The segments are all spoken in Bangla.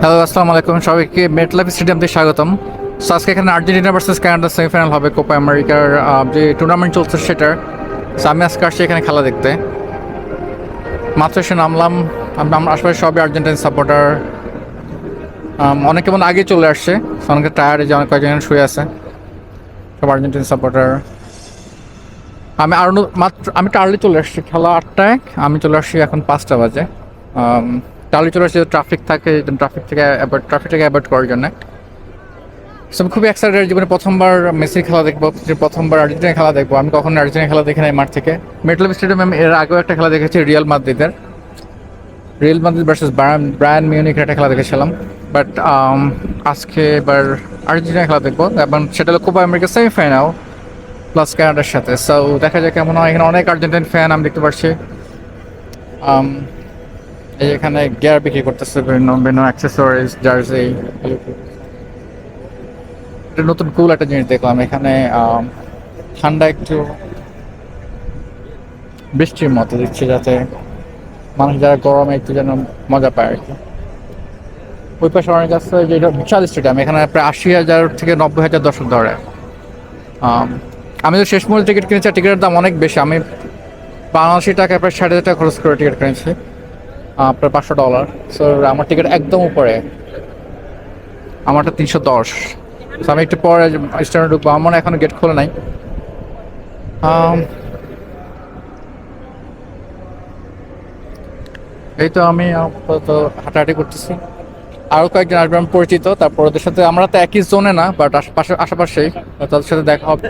হ্যালো আসসালামু আলাইকুম সবাইকে মেটলাইফ স্টেডিয়াম থেকে স্বাগতম। সো আজকে এখানে আর্জেন্টিনা ভার্সেস কানাডা সেমিফাইনাল হবে কোপা আমেরিকার যে টুর্নামেন্ট চলছে সেটার। সো আমি আজকে আসছি এখানে খেলা দেখতে। মাত্র এসে নামলাম। আম- আমরা আশেপাশে সবই আর্জেন্টিন সাপোর্টার অনেকে মনে আগে চলে আসছে। অনেকে টায়ার যে অনেক কয়েকজন শুয়ে আছে। সব আর্জেন্টিন সাপোর্টার আমি আরও মাত্র আমি টার্লি চলে আসছি। খেলা আটটায়। আমি চলে আসছি এখন পাঁচটা বাজে। টার্লি চলে আসছি ট্রাফিক থাকে ট্রাফিক থেকে ট্রাফিক থেকে অ্যাভয়েড করার জন্য। সো আমি খুবই এক্সাইটেড জীবনে প্রথমবার মেসির খেলা দেখব প্রথমবার আর্জেন্টিনা খেলা দেখব। আমি কখনো আর্জেন্টিনা খেলা দেখি নাই মাঠ থেকে। মেটল স্টেডিয়ামে আমি এর আগেও একটা খেলা দেখেছি রিয়াল মাদ্রিদের রিয়াল মাদ্রিদ ভার্সেস ব্রায়ান মিউনিকের একটা খেলা দেখেছিলাম। বাট আজকে এবার আর্জেন্টিনা খেলা দেখব। এবং সেটা হলো কোপা আমেরিকা সেমিফাইনাল প্লাস কানাডার সাথে। সো দেখা যায় কেমন হয়। এখানে অনেক আর্জেন্টাইন ফ্যান আমি দেখতে পাচ্ছি Um, এখানে গিয়ার বিক্রি করতেছে, বিভিন্ন বিভিন্ন অ্যাক্সেসরিজ জার্সি এটা নতুন কুল একটা জিনিস দেখলাম। এখানে ঠান্ডা একটু বৃষ্টির মতো দিচ্ছে যাতে মানুষ যারা গরমে একটু যেন মজা পায় আর কি। ওই পাশে অনেক আছে যেটা বিশাল স্টেডিয়াম এখানে প্রায় আশি হাজার থেকে নব্বই হাজার দর্শক ধরে। আমি তো শেষ মুহূর্তে টিকিট কিনেছি টিকিটের দাম অনেক বেশি। আমি বাংলাদেশি টাকা প্রায় ষাট হাজার টাকা খরচ করে টিকিট কিনেছি। প্রায় পাঁচশো ডলার সো আমার টিকিট একদম উপরে। আমারটা তিনশো দশ। So, আমি একটু পরে স্টেশনে ঢুকবো। আমার মনে হয় এখনও গেট খোলে নাই। এই তো আমি আপাতত হাঁটাহাঁটি করতেছি। আরও কয়েকজন আসবে আমি পরিচিত। তারপর ওদের সাথে আমরা তো একই জোনে না বাট আশেপাশে। আশেপাশেই তাদের সাথে দেখা হবে।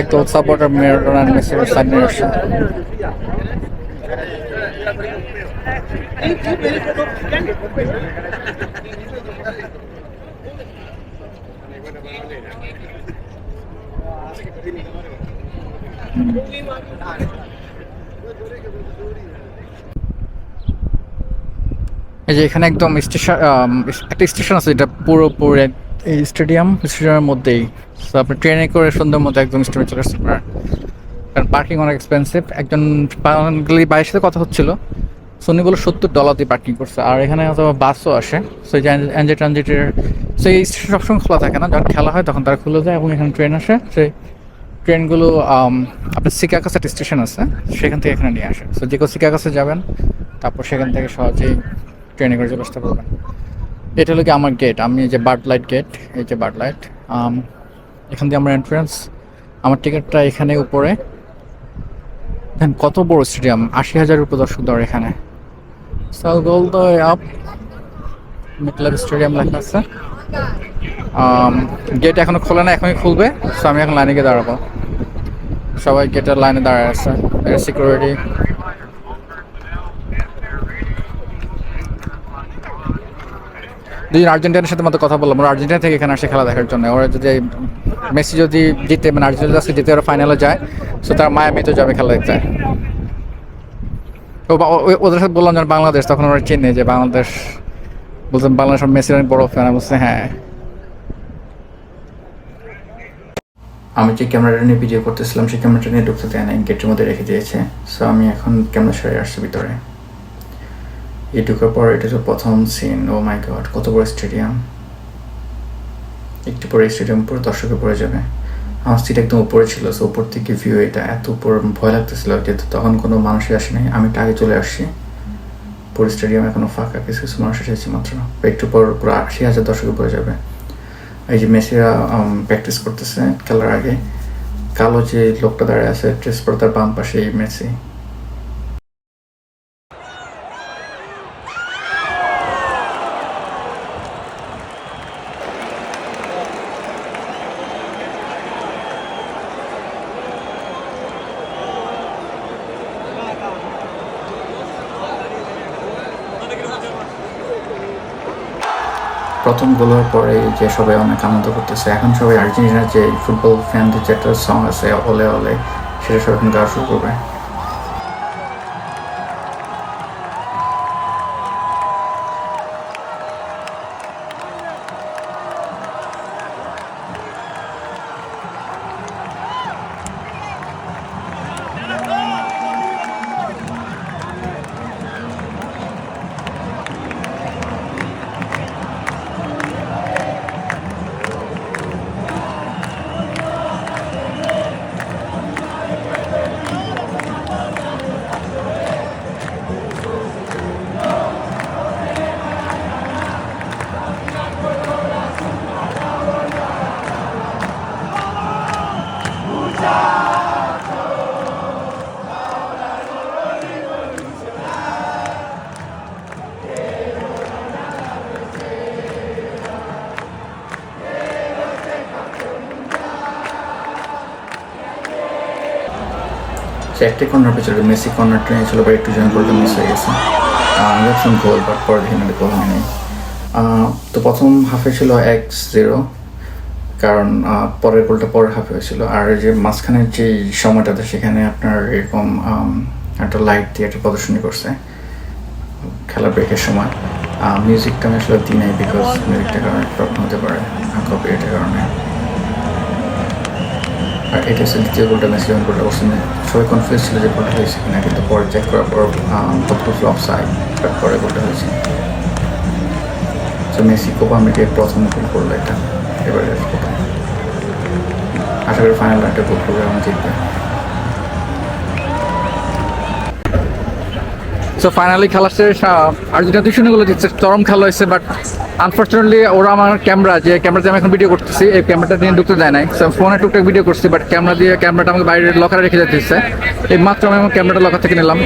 একদম সাপোর্টার সামনে আসছে। এই যে এখানে একদম স্টেশন একটা স্টেশন আছে এটা পুরো পুরো এই স্টেডিয়াম, স্টেডিয়ামের মধ্যেই। তো আপনি ট্রেনে করে সুন্দর মতো একদম স্টেডিয়ামে চলে আসতে পারেন। কারণ পার্কিং অনেক এক্সপেন্সিভ একজন বাইরের সাথে কথা হচ্ছিল। সোনিগুলো সত্তর ডলার দিয়ে পার্কিং করছে। আর এখানে হয়তো বাসও আসে। যে এনজে ট্রানজিটের সেই স্টেশন সবসময় খোলা থাকে না। যখন খেলা হয় তখন তারা খুলে যায় এবং এখানে ট্রেন আসে। সেই ট্রেনগুলো আপনার সিকাকাস একটা স্টেশন আছে। সেখান থেকে এখানে নিয়ে আসে। সো যে কেউ সিকাকাসে যাবেন, তারপর সেখান থেকে সহজেই ট্রেনে করে চলে আসতে পারবেন এটা হলো কি আমার গেট আমি এই যে বার্ড লাইট গেট এই যে বার্ড লাইট এখান দিয়ে আমার এন্ট্রান্স আমার টিকিটটা এখানে উপরে। দেখেন, কত বড় স্টেডিয়াম আশি হাজার উপর দর্শক দর এখানে। সাল গোল দ্য আপ মিটলার স্টেডিয়াম লেখা আছে। গেট এখনও খোলে না, এখনই খুলবে। সো আমি এখন লাইনে গিয়ে দাঁড়াবো। সবাই গেটের লাইনে দাঁড়ায় আছে। সিকিউরিটি দুজন আর্জেন্টিনার সাথে মতো কথা বললাম। ওরা আর্জেন্টিনা থেকে এখানে আসে খেলা দেখার জন্য। ওরা যদি মেসি যদি জিতে মানে আর্জেন্টিনা আজকে জিতে, ওরা ফাইনালে যায়। সো তারা মায়ামি তো যাবে খেলা দেখতে। ও ওদের সাথে বললাম যেন বাংলাদেশ, তখন ওরা চেনে যে বাংলাদেশ বলছেন বাংলাদেশ মেসির অনেক বড় ফ্যান বলছে হ্যাঁ। আমি যে ক্যামেরাটা নিয়ে ভিডিও করতেছিলাম, সেই ক্যামেরাটা নিয়ে ঢুকতে দেয় না গেটের মধ্যে রেখে দিয়েছে। সো আমি এখন ক্যামেরা সরে আসছি ভিতরে। এই ঢুকার পর এটা হচ্ছে প্রথম সিন ও মাই গড কত বড় স্টেডিয়াম একটু পরে স্টেডিয়াম পুরো দর্শকে পড়ে যাবে। আমার সিট একদম উপরে ছিল সো উপর থেকে ভিউ এটা এত উপর, ভয় লাগতেছিল যেহেতু তখন কোনো মানুষই আসে নাই আমি আগে চলে আসছি। পুরো স্টেডিয়াম এখনও ফাঁকা, কিছু কিছু মানুষ এসেছে মাত্র। একটু পর পুরো আশি হাজার দর্শকে পড়ে যাবে। এই যে মেসিরা প্র্যাকটিস করতেছে খেলার আগে, কালো যে লোকটা দাঁড়িয়ে আছে ড্রেস পরে তার বাম পাশে মেসি। প্রথম গোল হওয়ার পরে যে সবাই অনেক আনন্দ করতেছে, এখন সবাই আর্জেন্টিনার যে ফুটবল ফ্যানদের যে একটা সং আছে ওলে ওলে সেটা সবাই এখন গাওয়া শুরু করবে। সে একটি কর্নার পেছনে মেসি কর্নারটা নিয়েছিল বা একটু জন্য গোলটা মিস হয়ে গেছে। আমি গোল বাট পরে দেখি না গোল হয়নি তো প্রথম হাফে ছিল এক্স জিরো কারণ পরের গোলটা পরের হাফে হয়েছিল। আর যে মাঝখানের যে সময়টাতে সেখানে আপনার এরকম একটা লাইট দিয়ে একটা প্রদর্শনী করছে, খেলা ব্রেকের সময়। মিউজিকটা আমি আসলে দিই নাই বিকজ মিউজিকটার কারণে প্রবলেম হতে পারে কপিরাইটের কারণে। আর এটা হচ্ছে দ্বিতীয় গোলটা মেসি যখন গোলটা করছেন সবাই কনফিউজ ছিল যে গোলটা হয়েছে কিনা, কিন্তু পরে চেক করার পর কত ফ্লপ সাইড পরে গোলটা হয়েছে। তো মেসি কোপা আমেরিকায় প্রথম গোল করল এটা। এবারে আশা করি ফাইনাল একটা গোল করবে এবং জিতবে। সো ফাইনালি খেলা শেষ আর্জেন্টিনা দুই শূন্য গোল জিতছে চরম খেলা হয়েছে বাট আনফর্চুনেটলি ওরা আমার ক্যামেরা যে ক্যামেরাতে আমি এখন ভিডিও করতেছি এই ক্যামেরাটা নিয়ে ঢুকতে দেয় নাই। সো ফোনে টুকটাক ভিডিও করছি বাট ক্যামেরা দিয়ে ক্যামেরাটা আমাকে বাইরে লকারে রেখে যেতে হচ্ছে এই মাত্র আমি আমার ক্যামেরাটা লকার থেকে নিলাম।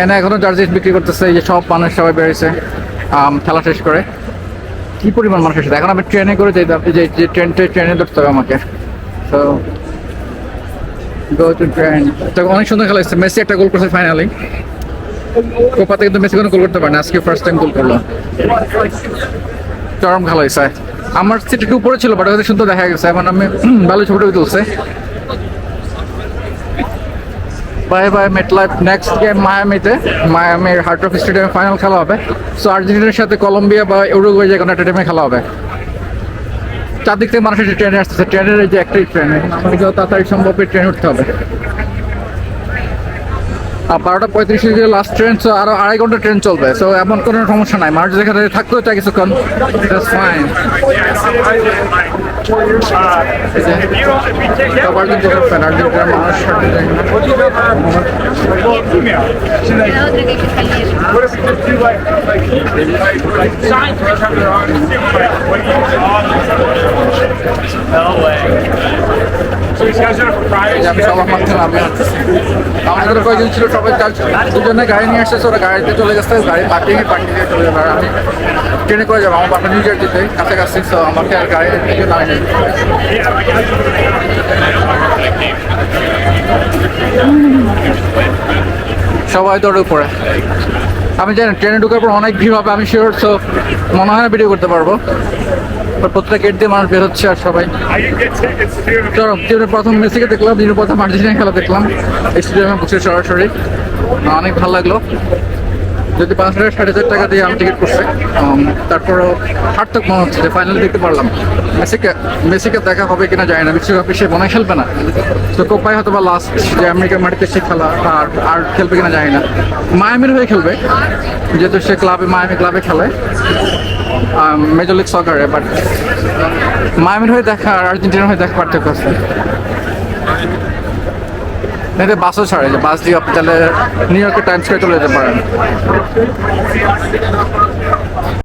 এনে এখনও জার্জি বিক্রি করতেছে যে সব মানুষ সবাই আম, খেলা শেষ করে। কি পরিমাণ মানুষ এসেছে? এখন আমি ট্রেনে করে যেতে হবে যে যে ট্রেনটা ট্রেনে ধরতে হবে আমাকে। তো গো টু ট্রেন তো অনেক সুন্দর খেলা হচ্ছে মেসি একটা গোল করছে ফাইনালি কোপাতে কিন্তু মেসি কোনো গোল করতে পারে না আজকে ফার্স্ট টাইম গোল করল। চরম খেলা হয়েছে। আমার সিট একটু উপরে ছিল বাট ওদের সুন্দর দেখা গেছে। এখন আমি ভালো ছবিটা তুলছে। Bye bye MetLife next game মায়ামিতে মায়ামির হার্ট অফ স্টেডিয়ামে ফাইনাল খেলা হবে। সো আর্জেন্টিনার সাথে কলম্বিয়া বা ইউরুগুয়ে যে কোনো একটা টিমে খেলা হবে। চারদিক থেকে মানুষের ট্রেনে আসতেছে ট্রেনের যে একটাই ট্রেন আমাকে তাড়াতাড়ি সম্ভব ট্রেন উঠতে হবে। বারোটা পঁয়ত্রিশে যে লাস্ট ট্রেন সো আরও আড়াই ঘণ্টা ট্রেন চলবে। সো এমন কোনো সমস্যা নাই। মানুষ যেখানে থাকতেও চাই কিছুক্ষণ। Fine No way. আমি সবার মাঝখানে হাঁটতেছি আমাদের কয়েকজন ছিল? সবাই চার দুজনে গাড়ি নিয়ে আসছে, ওরা গাড়িতে চলে গেছে। গাড়ি পার্কিং এ পার্কিং এ চলে যাবে। আমি ট্রেনে করে যাব। আমার বাসা নিউ জার্সিতে কাছাকাছি তো আমাকে আর গাড়ি থেকে নামে নেই। সবাই দৌড়ে উপরে। আমি জানি, ট্রেনে ঢোকার পর অনেক ভিড় হবে, আমি শিওর তো মনে হয় না ভিডিও করতে পারব। প্রত্যেক গেট দিয়ে মানুষ বের হচ্ছে আর সবাই। I can get tickets to চলো জীবনে প্রথম মেসিকে দেখলাম জীবনে প্রথম আর্জেন্টিনা খেলা দেখলাম স্টেডিয়ামে বসে সরাসরি। অনেক ভালো লাগল। যদি পাঁচ হাজার ষাট হাজার টাকা দিয়ে আমি টিকিট করছি। তারপরও সার্থক মনে হচ্ছে যে ফাইনাল দেখতে পারলাম। মেসিকে মেসিকে দেখা হবে কিনা জানি না। বিশ্বকাপে সে মনে খেলবে না। তো কোপাই হয়তো বা লাস্ট যে আমেরিকার মাটিতে সে খেলা আর আর খেলবে কিনা জানি না। মায়ামির হয়ে খেলবে, যেহেতু সে ক্লাবে মায়ামি ক্লাবে খেলে। মেজর লিগ সকারে বাট মায়ামির হয়ে দেখা আর আর্জেন্টিনার হয়ে দেখা পার্থক্য আছে। এতে বাসও ছাড়ে, যে বাস দিয়ে আপনি তাহলে নিউ ইয়র্কের টাইম স্কোয়ার চলে যেতে পারেন